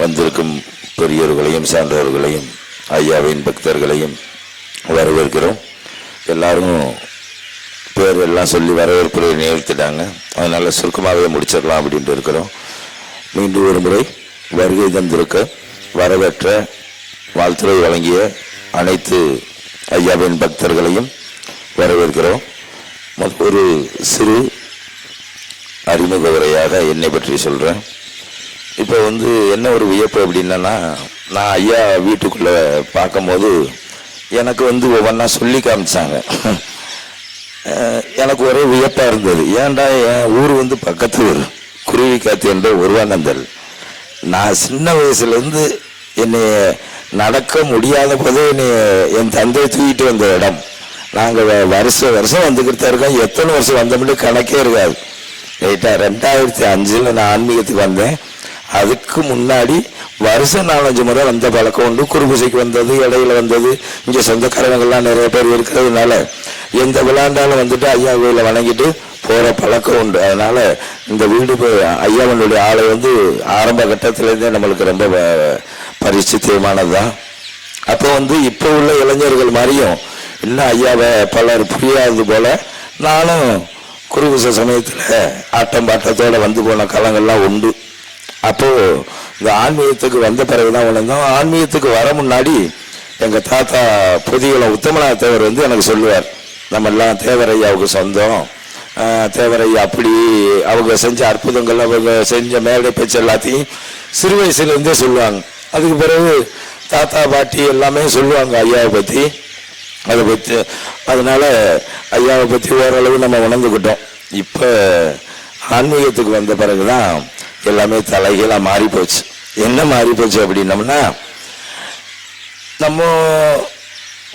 வந்திருக்கும் பெரியோர்களையும் சான்றோர்களையும் ஐயாவின் பக்தர்களையும் வரவேற்கிறோம். எல்லாரும் பேர் எல்லாம் சொல்லி வரவேற்புரை நிகழ்த்திட்டாங்க. அதனால் சுருக்கமாகவே முடிச்சிடலாம் அப்படின்ட்டு இருக்கிறோம். மீண்டும் ஒரு முறை வருகை தந்திருக்க வரவேற்ற வாழ்த்துறை வழங்கிய அனைத்து ஐயாவின் பக்தர்களையும் வரவேற்கிறோம். ஒரு சிறு அறிமுக உரையாக என்னை பற்றி சொல்கிறேன் இப்போ வந்து என்ன ஒரு வியப்பு அப்படின்னா நான் ஐயா வீட்டுக்குள்ளே பார்க்கும்போது எனக்கு வந்து ஒவ்வொன்றா சொல்லி காமிச்சாங்க. எனக்கு ஒரே வியப்பாக இருந்தது. ஏன்டா என் ஊர் வந்து பக்கத்து ஊர் குருவி காத்து என்ற உருவானந்தல் நான் சின்ன வயசுலேருந்து என்னை நடக்க முடியாத போதே என்னை என் தந்தையை தூக்கிட்டு வந்த இடம். நாங்கள் வருஷம் வருஷம் வந்துக்கிட்டு தான் இருக்கோம். எத்தனை வருஷம் வந்தோம்னு கணக்கே இருக்காது. ரைட்டா ரெண்டாயிரத்தி அஞ்சில் நான் ஆன்மீகத்துக்கு வந்தேன். அதுக்கு முன்னாடி வருஷம் நாலஞ்சு முறை வந்த பழக்கம் உண்டு. குறுபூசைக்கு வந்தது இடையில வந்தது இங்கே சொந்தக்காரங்கள்லாம் நிறைய பேர் இருக்கிறதுனால எந்த விழாண்டாலும் வந்துட்டு ஐயா கோயில வணங்கிட்டு போகிற பழக்கம் உண்டு. அதனால இந்த வீடு ஐயாவனுடைய ஆலை வந்து ஆரம்ப கட்டத்திலேருந்தே நம்மளுக்கு ரொம்ப ப- தான் அப்போ வந்து இப்போ உள்ள இளைஞர்கள் மாதிரியும் இன்னும் ஐயாவை பலர் புரியாதது போல நானும் குறுகுச சமயத்தில் ஆட்டம் பாட்டத்தோட வந்து போன காலங்கள்லாம் உண்டு. அப்போ இந்த ஆன்மீகத்துக்கு வந்த பிறகுதான் உணர்ந்தோம். ஆன்மீகத்துக்கு வர முன்னாடி எங்க தாத்தா பொதிகுளம் உத்தமநாத தேவர் வந்து எனக்கு சொல்லுவார் நம்ம எல்லாம் தேவரையாவுக்கு சொந்தம். தேவரையா அப்படி அவங்க செஞ்ச அற்புதங்கள் அவங்க செஞ்ச மேடை பேச்சு எல்லாத்தையும் சிறு வயசுலேருந்தே சொல்லுவாங்க. அதுக்கு பிறகு தாத்தா பாட்டி எல்லாமே சொல்லுவாங்க ஐயாவை பற்றி அதை பற்றி அதனால ஐயாவை பற்றி ஓரளவு நம்ம உணர்ந்துக்கிட்டோம். இப்போ ஆன்மீகத்துக்கு வந்த பிறகுதான் எல்லாமே தலைகீழாக மாறி போச்சு என்ன மாறி போச்சு அப்படின்னம்னா நம்ம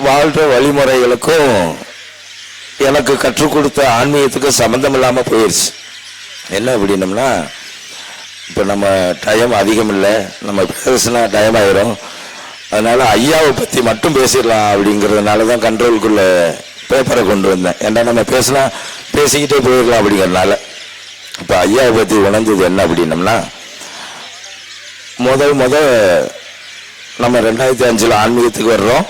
வாழ்கிற வழிமுறைகளுக்கும் எனக்கு கற்றுக் கொடுத்த ஆன்மீகத்துக்கும் சம்மந்தம் இல்லாமல் போயிடுச்சு என்ன அப்படின்னம்னா இப்போ நம்ம டைம் அதிகம் இல்லை நம்ம பேசினா டைம் ஆயிரும். அதனால் ஐயாவை பற்றி மட்டும் பேசிடலாம் அப்படிங்கிறதுனால தான் கண்ட்ரோலுக்குள்ள பேப்பரை கொண்டு வந்தேன். ஏன்னா நம்ம பேசினா பேசிக்கிட்டே போயிடலாம் அப்படிங்கிறதுனால. இப்போ ஐயாவை பற்றி உணர்ந்தது என்ன அப்படின்னம்னா முதல் முத நம்ம ரெண்டாயிரத்தி அஞ்சில் ஆன்மீகத்துக்கு வர்றோம்.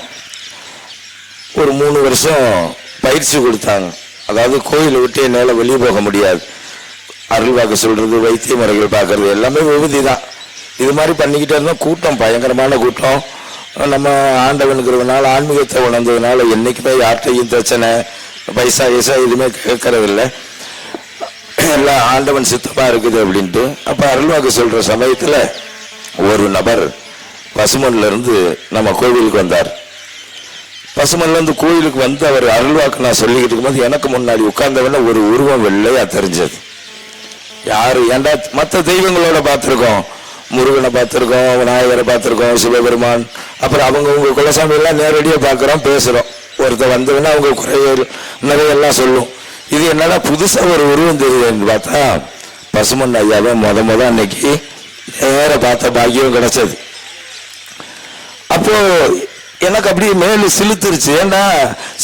ஒரு மூணு வருஷம் பயிற்சி கொடுத்தாங்க. அதாவது கோயிலை விட்டு என்னால் வெளியே போக முடியாது. அருள் பார்க்க சொல்கிறது வைத்திய முறைகள் பார்க்கறது எல்லாமே விபதி தான் இது மாதிரி பண்ணிக்கிட்டே இருந்தோம் கூட்டம் பயங்கரமான கூட்டம். நம்ம ஆண்டவனுங்கிறதுனால ஆன்மீகத்தை உணர்ந்ததுனால என்றைக்குமே யார்கிட்டையும் பிரச்சனை பைசா ஈசா எதுவுமே கேட்கறதில்லை. எல்லாம் ஆண்டவன் சித்தமா இருக்குது அப்படின்ட்டு அப்ப அருள்வாக்கு சொல்ற சமயத்துல ஒரு நபர் பசுமன்ல இருந்து நம்ம கோவிலுக்கு வந்தார். பசுமன்ல இருந்து கோயிலுக்கு வந்து அவர் அருள்வாக்கு நான் சொல்லிக்கிட்டு இருக்கும்போது எனக்கு முன்னாடி உட்கார்ந்தவன ஒரு உருவம் வெள்ளையா தெரிஞ்சது. யாரு? ஏண்டா மற்ற தெய்வங்களோட பார்த்துருக்கோம். முருகனை பார்த்துருக்கோம் விநாயகரை பார்த்துருக்கோம் சிவபெருமான் அப்புறம் அவங்க உங்க குலசாமி எல்லாம் நேரடியாக பார்க்குறோம் பேசுகிறோம் ஒருத்தர் வந்தவொடனே அவங்க குறைகள் நிறைய எல்லாம் சொல்லும். இது என்னடா புதுசாக ஒரு உருவம் தெரியுதுன்னு பார்த்தா? பசுமன் ஐயாவை முத முத அன்னைக்கு நேர பார்த்த பாக்கியம் கிடைச்சது. அப்போ எனக்கு அப்படியே மேலு சிலுத்துருச்சு ஏன்னா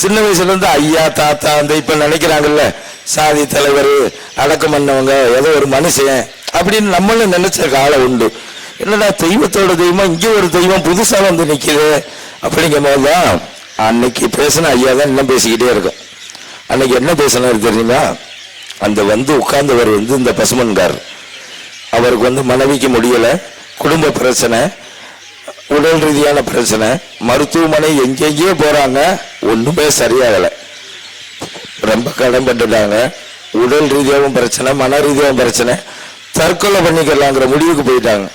சின்ன வயசுலேருந்து ஐயா தாத்தா அந்த இப்போ நினைக்கிறாங்கல்ல சாதி தலைவர் அடக்கம் பண்ணவங்க ஏதோ ஒரு மனுஷன் அப்படின்னு நம்மளும் நினைச்ச காலம் உண்டு. என்னடா தெய்வத்தோட தெய்வம் இங்கே ஒரு தெய்வம் புதுசாக வந்து நிற்கிது அப்படிங்கும் போதுதான் அன்னைக்கு பேசின ஐயா தான் இன்னும் பேசிக்கிட்டே இருக்கும். அன்னைக்கு என்ன பேசினார் தெரியுமா? அந்த வந்து உட்கார்ந்தவர் வந்து இந்த பசுமன்கார். அவருக்கு வந்து மனைவிக்கு முடியலை குடும்ப பிரச்சனை உடல் ரீதியான பிரச்சனை மருத்துவமனை எங்கெங்கேயோ போகிறாங்க ஒன்றுமே சரியாகலை. ரொம்ப கடன்பட்டுட்டாங்க உடல் ரீதியாகவும் பிரச்சனை மன ரீதியாகவும் பிரச்சனை. தற்கொலை பண்ணிக்கலாங்கிற முடிவுக்கு போயிட்டாங்க.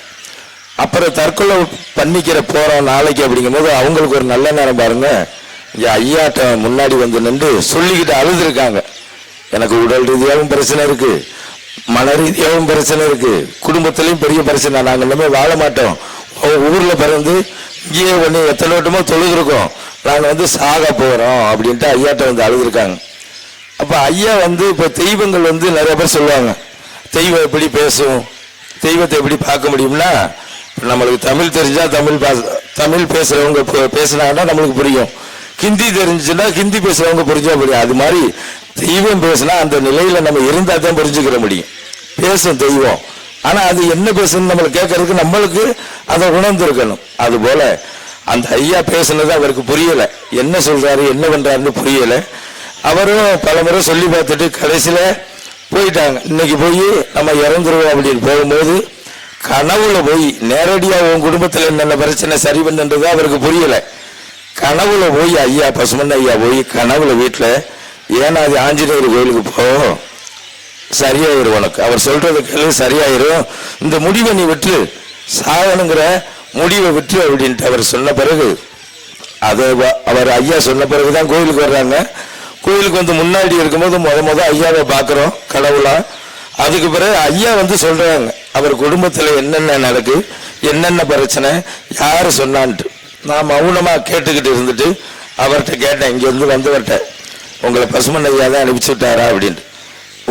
அப்புறம் தற்கொலை பண்ணிக்கிற போகிறோம் நாளைக்கு அப்படிங்கும்போது அவங்களுக்கு ஒரு நல்ல நேரம் பாருங்கள் இங்க ஐயாட்ட முன்னாடி வந்து நின்று சொல்லிக்கிட்டு அழுதுருக்காங்க. எனக்கு உடல் ரீதியாகவும் பிரச்சனை இருக்கு மன ரீதியாகவும் பிரச்சனை இருக்கு குடும்பத்திலையும் பெரிய பிரச்சனை. நாங்கள் எல்லாமே வாழ மாட்டோம். ஊரில் ஊர்ல பிறந்து இங்கேயே ஒன்று எத்தனை வட்டமோ தொழுதுருக்கோம். நாங்க வந்து சாக போறோம் அப்படின்ட்டு ஐயாட்ட வந்து அழுதுருக்காங்க. அப்ப ஐயா வந்து இப்ப தெய்வங்கள் வந்து நிறைய பேர் சொல்லுவாங்க. தெய்வம் எப்படி பேசும் தெய்வத்தை எப்படி பார்க்க முடியும்னா நம்மளுக்கு தமிழ் தெரிஞ்சா தமிழ் பாச- தமிழ் பேசுறவங்க பே- பேசுனாங்கன்னா நம்மளுக்கு புரியும். ஹிந்தி தெரிஞ்சுன்னா ஹிந்தி பேசுறவங்க புரிஞ்சா புரியும். அது மாதிரி தெய்வம் பேசினா அந்த நிலையில நம்ம இருந்தா தான் புரிஞ்சுக்கிற முடியும். பேசும் தெய்வம். ஆனா அது என்ன பேசுன்னு நம்மளை கேட்கறதுக்கு நம்மளுக்கு அதை உணர்ந்திருக்கணும். அது போல அந்த ஐயா பேசுனது அவருக்கு புரியல. என்ன சொல்றாரு என்ன பண்றாருன்னு புரியல. அவரும் பல முறை சொல்லி பார்த்துட்டு கடைசியில போயிட்டாங்க. இன்னைக்கு போய் நம்ம இறந்துருவோம் அப்படின்னு போகும்போது கனவுல போய் நேரடியா உன் குடும்பத்துல என்னென்ன பிரச்சனை சரி பண்ணுன்றது அவருக்கு புரியல. கனவுல போய் ஐயா பசுமன் ஐயா போய் கனவுல வீட்டில் ஏன்னா அது ஆஞ்சநேயர் கோயிலுக்கு போ. சரியாயிரும் உனக்கு. அவர் சொல்றது கேளு சரியாயிரும் இந்த முடிவை நீ விட்டு சாகணுங்கிற முடிவை விட்டு அப்படின்ட்டு அவர் சொன்ன பிறகு அதை அவர் ஐயா சொன்ன பிறகுதான் கோயிலுக்கு வர்றாங்க. கோயிலுக்கு வந்து முன்னாடி இருக்கும்போது முத முத ஐயாவை பார்க்குறோம் கடவுளா. அதுக்கு பிறகு ஐயா வந்து சொல்றாங்க அவர் குடும்பத்தில் என்னென்ன நடக்கு என்னென்ன பிரச்சனை யார் சொன்னான்ட்டு. நான் மௌனமாக கேட்டுக்கிட்டு இருந்துட்டு அவர்கிட்ட கேட்டேன் இங்கேருந்து வந்து வந்தவர்கிட்ட உங்களை பசுமன் ஐயா தான் அனுப்பிச்சு விட்டாரா அப்படின்ட்டு.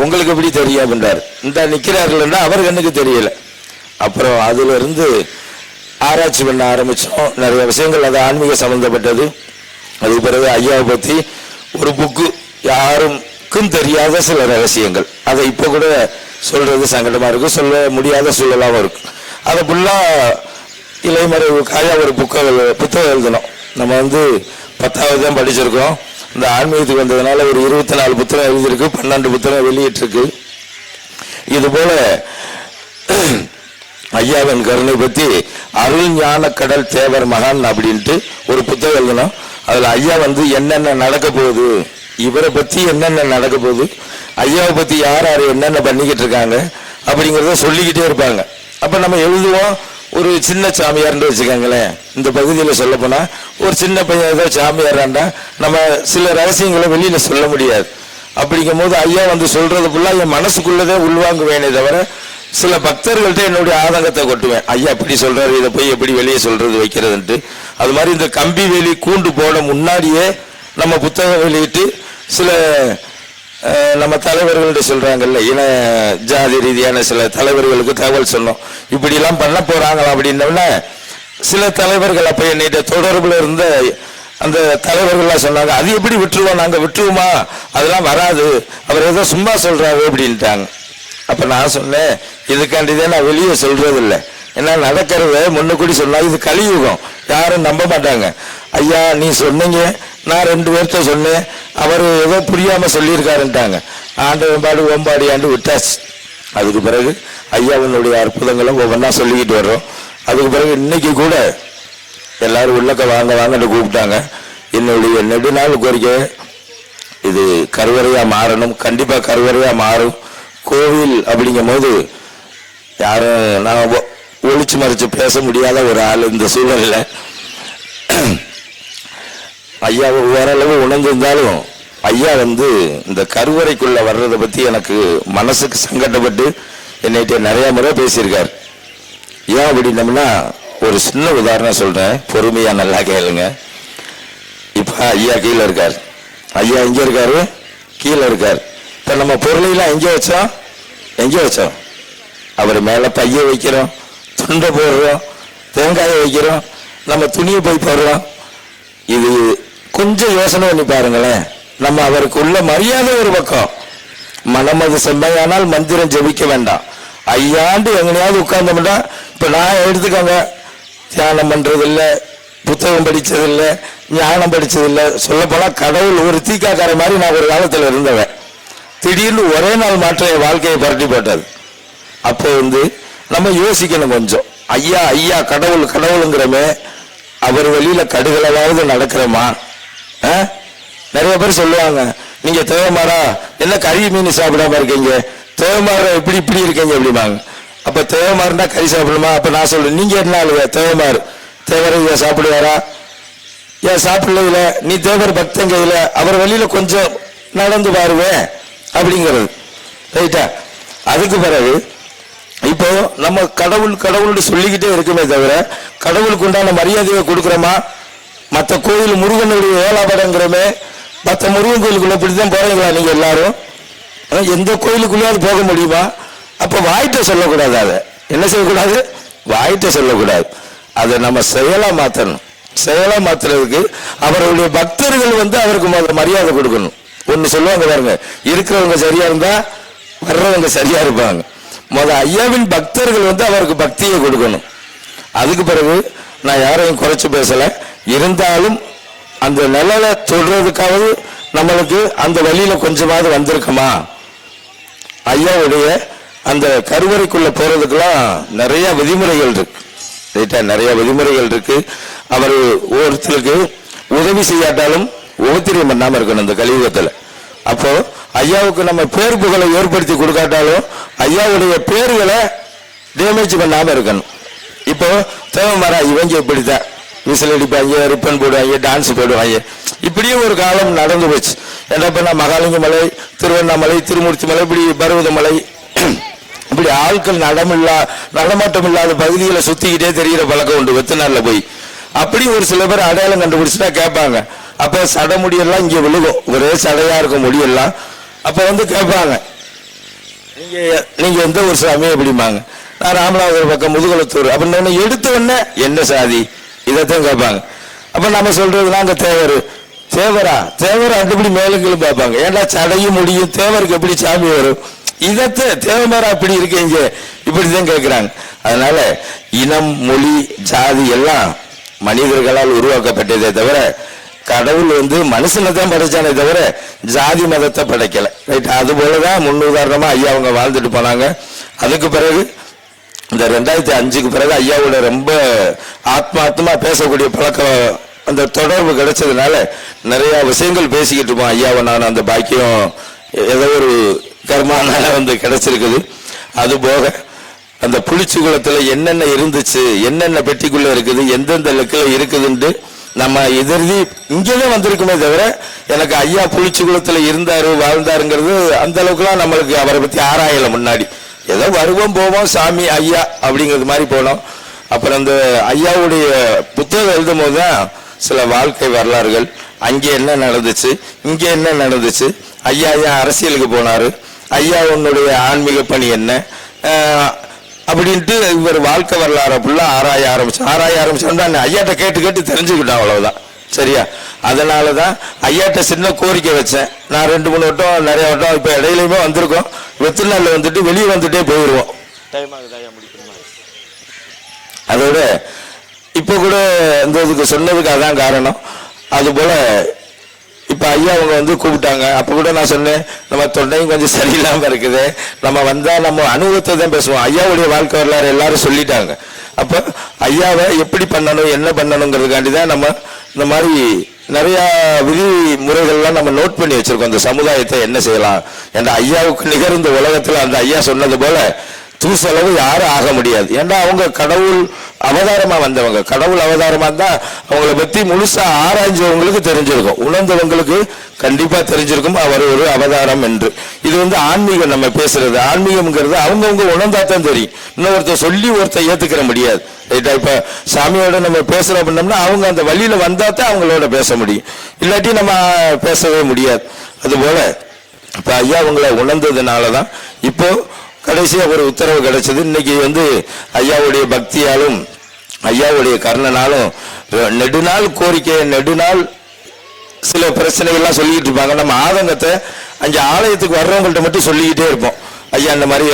உங்களுக்கு எப்படி தெரியும்? அப்படின்றார். இந்த நிக்கிறார்கள்னா அவர் கண்ணுக்கு தெரியல. அப்புறம் அதிலிருந்து ஆராய்ச்சி பண்ண ஆரம்பித்தோம் நிறைய விஷயங்கள் அது ஆன்மீக சம்மந்தப்பட்டது அதுக்கு பிறகு ஐயாவை பற்றி ஒரு புக்கு யாருக்கும் தெரியாத சில ரகசியங்கள். அதை இப்போ கூட சொல்கிறது சங்கடமாக இருக்கும் சொல்ல முடியாத சூழலாகவும் இருக்கும். அதை ஃபுல்லாக இலைமறைவு காயா ஒரு புக்கை புத்தகம் எழுதணும். நம்ம வந்து பத்தாவது தான் படிச்சிருக்கோம் இந்த ஆன்மீகத்துக்கு வந்ததுனால ஒரு இருபத்தி நாலு புத்தகம் எழுதியிருக்கு பன்னெண்டு புத்தகம் வெளியிட்டிருக்கு. இது போல ஐயாவின் கருணை பற்றி அருள் ஞான கடல் தேவர் மகான் அப்படின்ட்டு ஒரு புத்தகம் எழுதணும். அதில் ஐயா வந்து என்னென்ன நடக்க போகுது இவரை பற்றி என்னென்ன நடக்க போகுது ஐயாவை பற்றி யார் யார் என்னென்ன பண்ணிக்கிட்டு இருக்காங்க அப்படிங்கிறத சொல்லிக்கிட்டே இருப்பாங்க. அப்போ நம்ம எழுதுவோம் ஒரு சின்ன சாமியார்னு வச்சுக்கோங்களேன். இந்த பகுதியில் சொல்ல ஒரு சின்ன பையன் ஏதோ சாமியாராண்டா நம்ம சில ரகசியங்களை வெளியில் சொல்ல முடியாது. அப்படிங்கும் போது ஐயா வந்து சொல்றது ஃபுல்லா என் மனசுக்குள்ளதே உள்வாங்குவேனே தவிர சில பக்தர்கள்ட்ட என்னுடைய ஆதங்கத்தை கொட்டுவேன். ஐயா இப்படி சொல்கிறாரு இதை போய் எப்படி வெளியே சொல்கிறது வைக்கிறதுன்ட்டு. அது மாதிரி இந்த கம்பி வேலி கூண்டு போட முன்னாடியே நம்ம புத்தகம் வெளியிட்டு சில நம்ம தலைவர்கள்ட்ட சொல்றாங்கல்ல இன ஜாதி ரீதியான சில தலைவர்களுக்கு தகவல் சொன்னோம் இப்படி எல்லாம் பண்ண போறாங்களா அப்படின்னோடனே சில தலைவர்கள் அப்ப என்னிட்ட தொடர்புல இருந்த அந்த தலைவர்கள்லாம் சொன்னாங்க அது எப்படி விட்டுருவோம்? நாங்க விட்டுருவோமா? அதெல்லாம் வராது. அவர் ஏதோ சும்மா சொல்றாரு அப்படின்ட்டாங்க. அப்ப நான் சொன்னேன் இதுக்காண்டிதே நான் வெளியே சொல்றது இல்லை ஏன்னா நடக்கிறத முன்னுக்கூடி சொன்னா இது கலியுகம். யாரும் நம்ப மாட்டாங்க. ஐயா நீ சொன்னீங்க நான் ரெண்டு பேர்த்த சொன்னேன். அவர் ஏதோ புரியாமல் சொல்லியிருக்காருன்ட்டாங்க. ஆண்டு பாடு ஓம்பாடி ஆண்டு விட்டாச்சு. அதுக்கு பிறகு ஐயாவினுடைய அற்புதங்களும் ஒவ்வொன்றா சொல்லிக்கிட்டு வர்றோம். அதுக்கு பிறகு இன்னைக்கு கூட எல்லாரும் உள்ளக்க வாங்க வாங்கன்னு கூப்பிட்டாங்க. என்னுடைய நெடுநாள் கோரிக்கை இது கருவறையாக மாறணும். கண்டிப்பாக கருவறையாக மாறும். கோவில் அப்படிங்கும் போது யாரும் நான் ஒ- மறைச்சு பேச முடியாத ஒரு ஆள் இந்த சூழலில். ஐயா ஓரளவு உணர்ந்திருந்தாலும் ஐயா வந்து இந்த கருவறைக்குள்ள வர்றதை பத்தி எனக்கு மனசுக்கு சங்கடப்பட்டு என்னைட்ட நிறைய முறை பேசியிருக்கார். ஏன் அப்படின்னம்னா ஒரு சின்ன உதாரணம் சொல்றேன். பொறுமையா நல்லா கேளுங்க. இப்ப ஐயா கீழே இருக்கார். ஐயா எங்க இருக்காரு கீழே இருக்கார். இப்ப நம்ம பொருளையெல்லாம் எங்க வச்சோம்? எங்க வச்சோம்? அவர் மேல பைய வைக்கிறோம் துண்டை போடுறோம் தேங்காயை வைக்கிறோம் நம்ம துணியை போய் போடுறோம். இது கொஞ்சம் யோசனை பண்ணி பாருங்களேன். நம்ம அவருக்கு உள்ள மரியாதை ஒரு பக்கம். மனமது செம்மையானால் மந்திரம் ஜெபிக்க வேண்டாம். ஐயாண்டு எங்கனையாவது உட்கார்ந்தோம்னா இப்ப நான் எடுத்துக்கோங்க. தியானம் பண்றது புத்தகம் படித்ததில்லை ஞானம் படித்ததில்லை சொல்லப்போனால் கடவுள் ஒரு தீக்காக்கார மாதிரி நான் ஒரு காலத்துல இருந்தவன். திடீர்னு ஒரே நாள் மாற்ற என் வாழ்க்கையை புரட்டி போட்டது. அப்போ வந்து நம்ம யோசிக்கணும் கொஞ்சம். ஐயா ஐயா கடவுள் கடவுளுங்கிறமே அவர் வழியில் கடுகளவாவது நடக்கிறோமா? நிறைய பேர் சொல்லுவாங்க நீங்க தேவமாரா என்ன கறி மீன் சாப்பிடாம இருக்கீங்க? தேவமாரா இப்படி இப்படி இருக்கீங்க அப்படிம்பாங்க. அப்ப தேவமாருன்னா கறி சாப்பிடணுமா? அப்ப நான் சொல்றேன் நீங்க என்ன ஆளுங்க? தேவமார் தேவரை ஏன் சாப்பிடுவாரா? ஏன் சாப்பிடல நீ தேவர் பக்தங்க இல்ல. அவர் வழியில கொஞ்சம் நடந்து பாருவேன் அப்படிங்கிறது. ரைட்டா அதுக்கு பிறகு இப்போ நம்ம கடவுள் கடவுள்னு சொல்லிக்கிட்டே இருக்குமே தவிர கடவுளுக்கு உண்டான மரியாதையை கொடுக்குறோமா? மற்ற கோயில் முருகனுடைய ஏலாபடங்கிறமே மற்ற முருகன் கோயிலுக்குள்ள இப்படிதான் போறீங்களா நீங்க எல்லாரும்? எந்த கோயிலுக்குள்ளேயாவது போக முடியுமா? அப்ப வாய்ட்ட சொல்லக்கூடாது அதை. என்ன செய்யக்கூடாது? வாய்ட்ட சொல்லக்கூடாது. அதை நம்ம செயலா மாத்தணும். செயலா மாத்துறதுக்கு அவருடைய பக்தர்கள் வந்து அவருக்கு முதல்ல மரியாதை கொடுக்கணும். ஒன்னு சொல்லுவாங்க பாருங்க இருக்கிறவங்க சரியா இருந்தா வர்றவங்க சரியா இருப்பாங்க. முதல் ஐயாவின் பக்தர்கள் வந்து அவருக்கு பக்தியை கொடுக்கணும். அதுக்கு பிறகு நான் யாரையும் குறைச்சு பேசலை. இருந்தாலும் அந்த நிழலை தொடுறதுக்காவது நம்மளுக்கு அந்த வழியில் கொஞ்சமாவது வந்திருக்குமா? ஐயாவுடைய அந்த கருவறைக்குள்ளே போகிறதுக்கெல்லாம் நிறையா விதிமுறைகள் இருக்கு. ரைட்டாக நிறைய விதிமுறைகள் இருக்கு. அவர் ஒருத்தருக்கு உதவி செய்யாட்டாலும் உபத்திரியம் பண்ணாமல் இருக்கணும் இந்த கலியுகத்தில். அப்போ ஐயாவுக்கு நம்ம பேர் புகழை ஏற்படுத்தி கொடுக்காட்டாலும் ஐயாவுடைய பேர்களை டேமேஜ் பண்ணாமல் இருக்கணும். இப்போ தேவமரா இவங்க இப்படித்தான். விசில் அடிப்பாங்க ரிப்பன் போடுவாங்க டான்ஸ் போடுவாங்க. இப்படியே ஒரு காலம் நடந்து போச்சு. என்ன பண்ண மகாலிங்க மலை திருவண்ணாமலை திருமூர்த்தி மலை இப்படி பருவதமலை இப்படி ஆட்கள் நடமில்லா நடமாட்டம் இல்லாத பகுதிகளை சுத்திக்கிட்டே தெரிகிற பழக்கம் உண்டு வெத்தநாள்ல போய். அப்படி ஒரு சில பேர் அடையாளம் கண்டுபிடிச்சுட்டா கேட்பாங்க. அப்ப சடை முடியெல்லாம் இங்க விழுகும். ஒரே சடையா இருக்கும் முடியெல்லாம். அப்ப வந்து கேட்பாங்க. நீங்க நீங்க எந்த ஒரு சாமி அப்படிம்பாங்க. நான் ராமநாதபுரம் பக்கம் முதுகுளத்தூர். அப்படின்னு எடுத்த உடனே என்ன சாதி? இதைத்தான் கேட்பாங்க. அப்ப நம்ம சொல்றது நாங்க தேவர். தேவரா? தேவர் அப்படி மேலுங்களும் பார்ப்பாங்க. ஏன்டா சடையும் முடியும்? தேவருக்கு எப்படி சாமி வரும்? இதத்தை தேவமரா அப்படி இருக்கீங்க இப்படிதான் கேட்கிறாங்க. அதனால இனம் மொழி ஜாதி எல்லாம் மனிதர்களால் உருவாக்கப்பட்டதே தவிர கடவுள் வந்து மனுஷனை தான் படைச்சானே தவிர ஜாதி மதத்தை படைக்கல. ரைட் அது போலதான் முன்னுதாரணமா ஐயா அவங்க வாழ்ந்துட்டு போனாங்க. அதுக்கு பிறகு இந்த ரெண்டாயிரத்தி அஞ்சுக்கு பிறகு ஐயாவோட ரொம்ப ஆத்மாத்மா பேசக்கூடிய பழக்கம் அந்த தொடர்பு கிடைச்சதுனால நிறைய விஷயங்கள் பேசிக்கிட்டு இருப்போம் ஐயாவை நான் அந்த பாக்கியம் ஏதோ ஒரு கர்மானால வந்து கிடைச்சிருக்குது. அது போக அந்த புளிச்சு குளத்தில் என்னென்ன இருந்துச்சு என்னென்ன பெட்டிக்குள்ள இருக்குது எந்தெந்த லெக்கில் இருக்குதுன்ட்டு நம்ம எதிர்தி இங்கேதான் வந்திருக்குமே தவிர எனக்கு ஐயா புளிச்சு குளத்தில் இருந்தாரு வாழ்ந்தாருங்கிறது அந்த அளவுக்குலாம் நம்மளுக்கு அவரை பத்தி ஆராயல முன்னாடி. ஏதோ வருவோம் போவோம் சாமி ஐயா அப்படிங்கிறது மாதிரி போனோம். அப்புறம் இந்த ஐயாவுடைய புத்தகம் எழுதும் போது தான் சில வாழ்க்கை வரலாறுகள். அங்கே என்ன நடந்துச்சு? இங்கே என்ன நடந்துச்சு? ஐயா ஏன் அரசியலுக்கு போனார்? ஐயா உன்னுடைய ஆன்மீக பணி என்ன? அப்படின்ட்டு இவர் வாழ்க்கை வரலாறு அப்படிலாம் ஆராய ஆரம்பிச்சு ஆராய ஆரம்பிச்சோன்னா ஐயாட்ட கேட்டு கேட்டு தெரிஞ்சுக்கிட்டோம் அவ்வளவுதான். சரியா? அதனால தான் ஐயாட்ட சின்ன கோரிக்கை வச்சேன். நான் ரெண்டு மூணு வட்டம் நிறைய வட்டம் இப்போ இடையிலையுமே வந்திருக்கோம். வெத்திநாளில் வந்துட்டு வெளியே வந்துட்டே போயிடுவோம் டைம் ஆகுது? ஐயா முடிக்கணுமா? அதோட இப்போ கூட இந்த இதுக்கு சொன்னதுக்கு அதான் காரணம். அதுபோல இப்போ ஐயா அவங்க வந்து கூப்பிட்டாங்க. அப்போ கூட நான் சொன்னேன் நம்ம தொண்டையும் கொஞ்சம் சரியில்லாமல் இருக்குது. நம்ம வந்தால் நம்ம அனுபவத்தை தான் பேசுவோம். ஐயாவுடைய வாழ்க்கை வரலாறு எல்லாரும் சொல்லிட்டாங்க. அப்போ ஐயாவை எப்படி பண்ணணும் என்ன பண்ணணுங்கிறதுக்காண்டி தான் நம்ம இந்த மாதிரி நிறையா விதிமுறைகள்லாம் நம்ம நோட் பண்ணி வச்சிருக்கோம். இந்த சமுதாயத்தை என்ன செய்யலாம் என்ற ஐயாவுக்கு நிகர் இந்த உலகத்தில் அந்த ஐயா சொன்னது போல தூசளவு யாரும் ஆக முடியாது. ஏன்னா அவங்க கடவுள் அவதாரமா வந்தவங்க. கடவுள் அவதாரமா இருந்தா அவங்கள பத்தி முழுசா ஆராய்ஞ்சவங்களுக்கு தெரிஞ்சிருக்கும். உணர்ந்தவங்களுக்கு கண்டிப்பா தெரிஞ்சிருக்கும். அவர் ஒரு அவதாரம் என்று. இது வந்து ஆன்மீகம் நம்ம பேசுறது. ஆன்மீகம்ங்கிறது அவங்கவுங்க உணர்ந்தா தான் தெரியும். இன்னொருத்தர் சொல்லி ஒருத்தர் ஏத்துக்கிற முடியாது. ரைட்டா? இப்ப சாமியோட நம்ம பேசுகிறோம் அப்படின்னம்னா அவங்க அந்த வழியில வந்தா தான் அவங்களோட பேச முடியும். இல்லாட்டி நம்ம பேசவே முடியாது. அதுபோல் இப்ப ஐயா அவங்கள உணர்ந்ததுனால தான் இப்போ கடைசியாக ஒரு உத்தரவு கிடைச்சது. இன்னைக்கு வந்து ஐயாவுடைய பக்தியாலும் ஐயாவுடைய கர்ணனாலும் நெடுநாள் கோரிக்கை நெடுநாள் சில பிரச்சனைகள்லாம் சொல்லிக்கிட்டு இருப்பாங்க. நம்ம ஆதங்கத்தை அங்கே ஆலயத்துக்கு வர்றவங்கள்ட்ட மட்டும் சொல்லிக்கிட்டே இருப்போம். ஐயா இந்த மாதிரி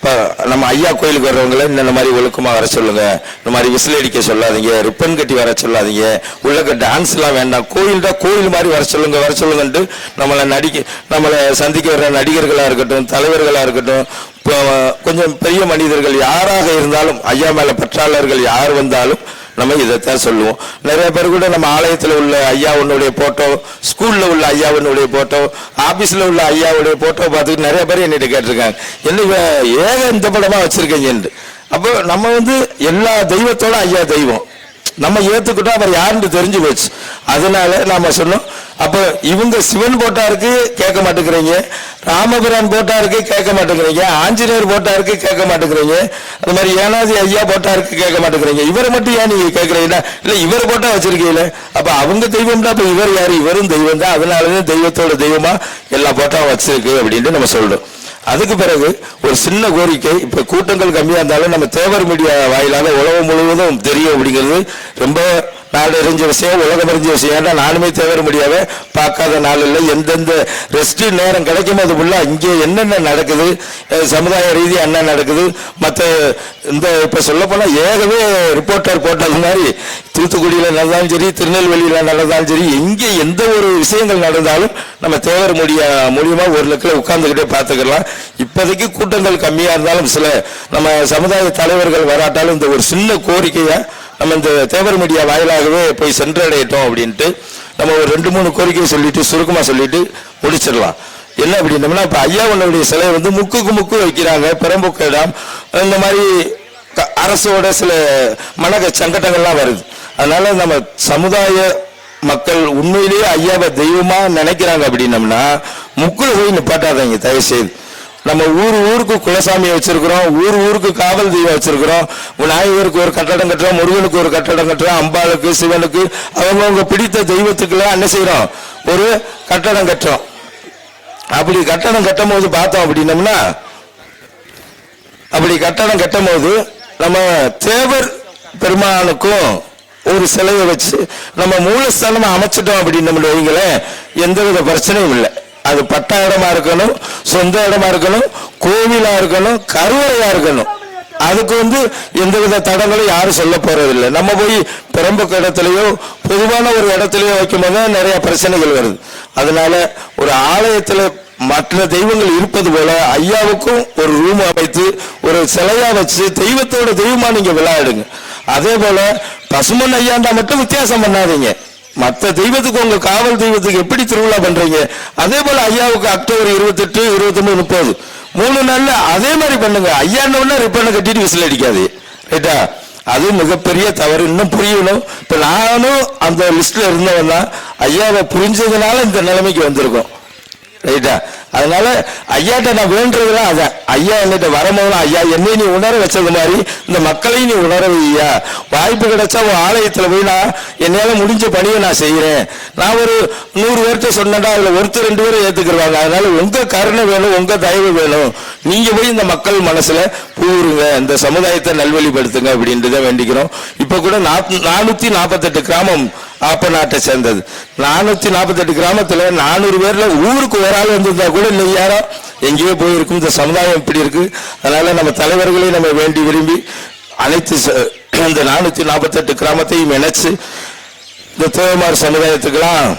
இப்போ நம்ம ஐயா கோயிலுக்கு வர்றவங்கள இந்த மாதிரி ஒழுக்கமாக வர சொல்லுங்க. இந்த மாதிரி விசில் அடிக்க சொல்லாதீங்க ரிப்பன் கட்டி வர சொல்லாதீங்க. உள்ளக்க டான்ஸ்லாம் வேண்டாம். கோயில்டா கோயில் மாதிரி வர சொல்லுங்க வர சொல்லுங்கன்ட்டு நம்மளை நடிக்க நம்மளை சந்திக்க வர்ற நடிகர்களாக இருக்கட்டும் தலைவர்களாக இருக்கட்டும் இப்போ கொஞ்சம் பெரிய மனிதர்கள் யாராக இருந்தாலும் ஐயா மேல பற்றாளர்கள் யார் வந்தாலும் நம்ம இதைத்தான் சொல்லுவோம். நிறைய பேர் கூட நம்ம ஆலயத்தில் உள்ள ஐயாவுடைய போட்டோ ஸ்கூலில் உள்ள ஐயாவுடைய போட்டோ ஆஃபீஸில் உள்ள ஐயாவுடைய போட்டோ பார்த்துட்டு நிறைய பேர் என்னிட்ட கேட்டிருக்காங்க. என்ன ஏக இந்த படமாக வச்சுருக்கீங்கன்ட்டு. அப்போ நம்ம வந்து எல்லா தெய்வத்தோட ஐயா தெய்வம். நம்ம ஏத்துக்கிட்டோம் அவர் யாருன்னு தெரிஞ்சு போச்சு. அதனால நாம சொன்னோம் அப்போ இவங்க சிவன் போட்டாருக்கு கேட்க மாட்டேங்கிறீங்க. ராமபிரான் போட்டாருக்கு கேட்க மாட்டேங்கிறீங்க. ஆஞ்சநேயர் போட்டாருக்கு கேட்க மாட்டேங்கிறீங்க. அது மாதிரி ஏனாதி ஐயா போட்டாருக்கு கேட்க மாட்டேங்கிறீங்க. இவரை மட்டும் ஏன் நீங்க கேட்குறீங்களா இல்ல இவர் போட்டா வச்சிருக்கீங்களே. அப்ப அவங்க தெய்வம் தான் அப்ப இவர் யாரு? இவரும் தெய்வம் தான் அதனாலதான் தெய்வத்தோட தெய்வமா எல்லா போட்டாவும் வச்சிருக்கு அப்படின்ட்டு நம்ம சொல்றோம். அதுக்கு பிறகு ஒரு சின்ன கோரிக்கை இப்ப கூட்டங்கள் கம்மியா இருந்தாலும் நம்ம தேவர் மீடியா வாயிலாக உலகம் முழுவதும் தெரியும் அப்படிங்கிறது ரொம்ப நாள் அறிஞ்ச விஷயம் உலகம் அறிஞ்ச விஷயம். ஏன்னா நானுமே தவிர முடியாத பார்க்காத நாள் இல்லை. எந்தெந்த ரெஸ்ட் நேரம் கிடைக்கும் அது உள்ள இங்கே என்னென்ன நடக்குது சமுதாய ரீதியாக என்ன நடக்குது மற்ற இந்த இப்போ சொல்லப்போனால் ஏகவே ரிப்போர்ட்டர் போட்டது மாதிரி தூத்துக்குடியில் நடந்தாலும் சரி திருநெல்வேலியில் நடந்தாலும் சரி எங்கே எந்த ஒரு விஷயங்கள் நடந்தாலும் நம்ம தேவர் முடிய மூலியமாக ஒரு லக்கில் உட்கார்ந்துக்கிட்டே பார்த்துக்கலாம். இப்போதைக்கு கூட்டங்கள் கம்மியாக இருந்தாலும் சில நம்ம சமுதாய தலைவர்கள் வராட்டாலும் இந்த ஒரு சின்ன கோரிக்கையை நம்ம இந்த தேவர் மீடியா வாயிலாகவே போய் சென்றடையட்டும் அப்படின்ட்டு நம்ம ஒரு ரெண்டு மூணு கோரிக்கையை சொல்லிட்டு சுருக்கமாக சொல்லிட்டு முடிச்சிடலாம். என்ன அப்படின்னம்னா இப்போ ஐயாவனுடைய சிலை வந்து முக்குக்கு முக்கு வைக்கிறாங்க பெரம்புக்கு இடம் இந்த மாதிரி அரசோட சில மனக சங்கடங்கள்லாம் வருது. அதனால நம்ம சமுதாய மக்கள் உண்மையிலேயே ஐயாவை தெய்வமாக நினைக்கிறாங்க அப்படின்னம்னா முக்குல போய் நிப்பாட்டாதீங்க தயவு செய்து நம்ம ஊர் ஊருக்கு குலசாமியை வச்சிருக்கிறோம் ஊர் ஊருக்கு காவல் தெய்வம் வச்சிருக்கிறோம். விநாயகருக்கு ஒரு கட்டடம் கட்டுறோம் முருகனுக்கு ஒரு கட்டடம் கட்டுறோம் அம்பாளுக்கு சிவனுக்கு அவங்கவுங்க பிடித்த தெய்வத்துக்குலாம் என்ன செய்யறோம் ஒரு கட்டடம் கட்டுறோம். அப்படி கட்டடம் கட்டும் போது பார்த்தோம் அப்படின்னம்னா அப்படி கட்டடம் கட்டும் போது நம்ம தேவர் பெருமானுக்கும் ஒரு சிலையை வச்சு நம்ம மூலஸ்தானமா அமைச்சிட்டோம் அப்படின்னு வைங்களேன் எந்தவித பிரச்சனையும் இல்லை. அது பட்டா இடமா இருக்கணும் சொந்த இடமா இருக்கணும் கோவிலா இருக்கணும் கருவறையா இருக்கணும். அதுக்கு வந்து எந்தவித தடங்களும் யாரும் சொல்ல போறதில்லை. நம்ம போய் பிரம்புக்கு இடத்துலயோ பொதுவான ஒரு இடத்துலயோ வைக்கும்போது தான் நிறைய பிரச்சனைகள் வருது. அதனால ஒரு ஆலயத்துல மற்ற தெய்வங்கள் இருப்பது போல ஐயாவுக்கும் ஒரு ரூம் அமைத்து ஒரு சிலையா வச்சு தெய்வத்தோட தெய்வமா நீங்க விளையாடுங்க. அதே போல பசுமன் ஐயாண்டா மட்டும் வித்தியாசம் பண்ணாதீங்க. மற்ற தெய்வத்துக்கு உங்க காவல் தெய்வத்துக்கு எப்படி திருவிழா பண்றீங்க? அதே போல ஐயாவுக்கு அக்டோபர் இருபத்தெட்டு இருபத்தொன்பது முப்பது. மூணு நாள்ல அதே மாதிரி பண்ணுங்க. ஐயாண்டவனா ரிப்பனை கட்டிட்டு விசில் அடிக்காது. ரைட்டா அது மிகப்பெரிய தவறு. இன்னும் புரியணும். இப்ப நானும் அந்த லிஸ்ட்ல இருந்தவன் தான். ஐயாவை புரிஞ்சதுனால இந்த நிலைமைக்கு வந்திருக்கோம். ரைட்டா அதனால ஐயாட்ட நான் வேண்டுறதுலாம் அதான் ஐயா என்கிட்ட வரும்போதெல்லாம் ஐயா என்னை நீ உணர வச்சது மாதிரி இந்த மக்களையும் நீ உணர வையா. வாய்ப்பு கிடைச்சா உன் ஆலயத்தில் போய் நான் என்னால் முடிஞ்ச பணியை நான் செய்கிறேன் நான் ஒரு நூறு பேர்த்த சொன்னேன்டா அதில் ஒருத்தர் ரெண்டு பேரும் ஏற்றுக்கிடுவாங்க அதனால உங்கள் கருணை வேணும் உங்கள் தயவு வேணும். நீங்கள் போய் இந்த மக்கள் மனசில் பூருங்க இந்த சமுதாயத்தை நல்வழிப்படுத்துங்க அப்படின்றத வேண்டிக்கிறோம். இப்போ கூட நாப்- நாற்பத்தெட்டு கிராமம் ஆப்ப நாட்டை சேர்ந்தது. நானூத்தி நாற்பத்தெட்டு கிராமத்துல நானூறு பேர்ல ஊருக்கு ஒரு ஆள் வந்திருந்தா கூட இன்னைக்கு யாரும் எங்கேயோ போயிருக்கும். இந்த சமுதாயம் இப்படி இருக்கு. அதனால நம்ம தலைவர்களையும் நம்ம வேண்டி விரும்பி அனைத்து ச- இந்த நானூத்தி நாற்பத்தெட்டு கிராமத்தையும் இணைச்சு இந்த தேவமார் சமுதாயத்துக்கெல்லாம்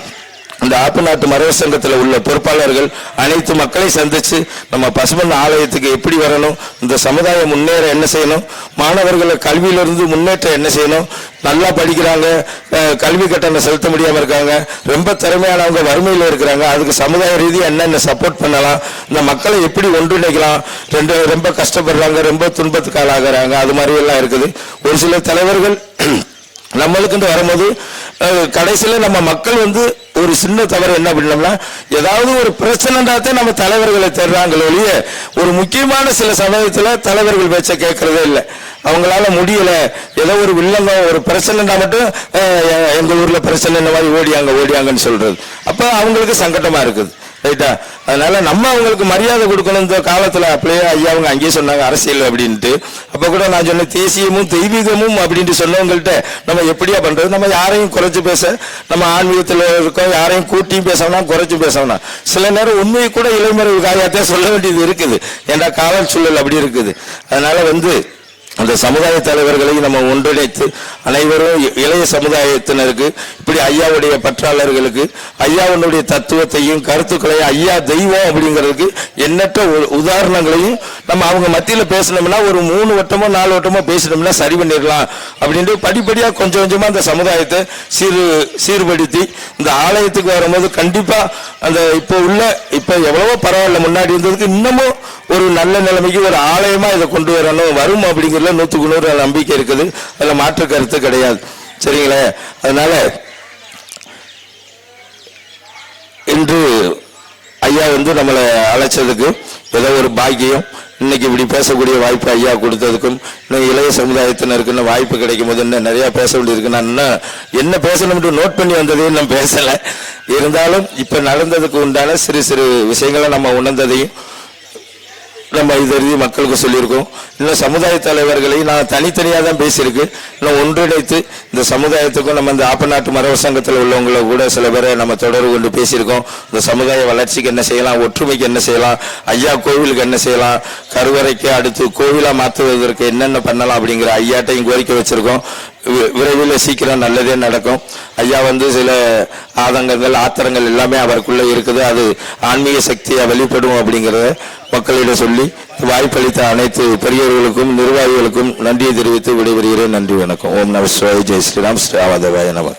இந்த ஆப்பு நாட்டு மரபு சங்கத்தில் உள்ள பொறுப்பாளர்கள் அனைத்து மக்களையும் சந்திச்சு நம்ம பசுமன் ஆலயத்துக்கு எப்படி வரணும் இந்த சமுதாயம் முன்னேற என்ன செய்யணும் மாணவர்களை கல்வியிலிருந்து முன்னேற்ற என்ன செய்யணும் நல்லா படிக்கிறாங்க கல்வி கட்டணம் செலுத்த முடியாமல் இருக்காங்க ரொம்ப திறமையானவங்க வறுமையில் இருக்கிறாங்க அதுக்கு சமுதாய ரீதியாக என்னென்ன சப்போர்ட் பண்ணலாம் இந்த மக்களை எப்படி ஒன்றிணைக்கலாம் ரெண்டு ரொம்ப கஷ்டப்படுறாங்க ரொம்ப துன்பத்துக்கு ஆளாகிறாங்க அது மாதிரி எல்லாம் இருக்குது. ஒரு சில தலைவர்கள் நம்மளுக்குன்னு வரும்போது கடைசியில் நம்ம மக்கள் வந்து ஒரு சின்ன தவறு என்ன பண்ணோம்னா ஏதாவது ஒரு பிரச்சனைடாத்தே நம்ம தலைவர்களை தேடுறாங்களே ஒழிய ஒரு முக்கியமான சில சமயத்தில் தலைவர்கள் பேச்ச கேட்கறதே இல்லை. அவங்களால முடியல. ஏதோ ஒரு வில்லங்கம் ஒரு பிரச்சனைனா மட்டும் எங்கள் ஊரில் பிரச்சனை இந்த மாதிரி ஓடியாங்க ஓடியாங்கன்னு சொல்றது. அப்போ அவங்களுக்கு சங்கட்டமாக இருக்குது. ரைட்டா அதனால நம்ம அவங்களுக்கு மரியாதை கொடுக்கணும் இந்த காலத்துல. அப்படியே ஐயா அவங்க அங்கேயே சொன்னாங்க அரசியல் அப்படின்ட்டு. அப்ப கூட நான் சொன்னேன் தேசியமும் தெய்வீகமும் அப்படின்ட்டு சொன்னவங்கள்ட்ட நம்ம எப்படியா பண்றது? நம்ம யாரையும் குறைச்சு பேச நம்ம ஆன்மீகத்துல இருக்கோம் யாரையும் கூட்டியும் பேசணும் குறைச்சு பேசணும் சில நேரம் உண்மையை கூட இளைமுறை காரியத்தை சொல்ல வேண்டியது இருக்குது. ஏன்னா காவல் சூழல் அப்படி இருக்குது. அதனால வந்து அந்த சமுதாய தலைவர்களை நம்ம ஒன்றிணைத்து அனைவரும் இ- இளைய சமுதாயத்தினருக்கு இப்படி ஐயாவுடைய பற்றாளர்களுக்கு ஐயாவுடைய தத்துவத்தையும் கருத்துக்களையும் ஐயா தெய்வம் அப்படிங்கிறதுக்கு எண்ணற்ற உ- உதாரணங்களையும் நம்ம அவங்க மத்தியில் பேசினோம்னா ஒரு மூணு வட்டமோ நாலு வட்டமோ பேசினோம்னா சரி பண்ணிடலாம் அப்படின்ட்டு படிப்படியாக கொஞ்சம் கொஞ்சமாக அந்த சமுதாயத்தை சீர் சீர்படுத்தி இந்த ஆலயத்துக்கு வரும்போது கண்டிப்பாக அந்த இப்போ உள்ள இப்போ எவ்வளவோ பரவாயில்ல முன்னாடி இருந்ததுக்கு இன்னமும் ஒரு நல்ல நிலைமைக்கு ஒரு ஆலயமாக இதை கொண்டு வரணும் வரும் அப்படிங்கிறதுல நூற்றுக்கு நூறு நம்பிக்கை இருக்குது. அதில் மாற்று கருத்து கிடையாது. சரிங்களே? அதனால இன்று ஐயா வந்து நம்மளை அழைச்சதுக்கு ஏதோ ஒரு பாக்கியம். இன்னைக்கு இப்படி பேசக்கூடிய வாய்ப்பு ஐயா கொடுத்ததுக்கும் இன்னும் இளைய சமுதாயத்தினருக்கு இன்னும் வாய்ப்பு கிடைக்கும் போது இன்னும் நிறையா பேச வேண்டியிருக்கு. நான் இன்னும் என்ன பேசணும்னு நோட் பண்ணி வந்ததையும் நான் பேசலை. இருந்தாலும் இப்போ நடந்ததுக்கு உண்டான சிறு சிறு விஷயங்களை நம்ம உணர்ந்ததையும் நம்ம இது மக்களுக்கு சொல்லியிருக்கோம். இன்னும் சமுதாய தலைவர்களை நான் தனித்தனியாக தான் பேசியிருக்கு இன்னும் ஒன்றிணைத்து இந்த சமுதாயத்துக்கும் நம்ம இந்த ஆப்பநாட்டு மரவ சங்கத்தில் உள்ளவங்களை கூட சில பேரை நம்ம தொடர்பு கொண்டு பேசியிருக்கோம். இந்த சமுதாய வளர்ச்சிக்கு என்ன செய்யலாம் ஒற்றுமைக்கு என்ன செய்யலாம் ஐயா கோவிலுக்கு என்ன செய்யலாம் கருவறைக்கு அடுத்து கோவிலாக மாற்றுவதற்கு என்னென்ன பண்ணலாம் அப்படிங்கிற ஐயாட்டையும் கோரிக்கை வச்சுருக்கோம். வி- விரைவில் சீக்கிரம் நல்லதே நடக்கும். ஐயா வந்து சில ஆதங்கங்கள் ஆத்திரங்கள் எல்லாமே அவருக்குள்ளே இருக்குது. அது ஆன்மீக சக்தியாக வெளிப்படும் அப்படிங்கிறத மக்களிடம் சொல்லி வாய்ப்பளித்த அனைத்து பெரியவர்களுக்கும் நிர்வாகிகளுக்கும் நன்றியை தெரிவித்து விடைபெறுகிறேன். நன்றி வணக்கம். ஓம் நம சிவாய். ஜெய் ஸ்ரீராம். ஸ்ரீ ஆவாதவாய நம.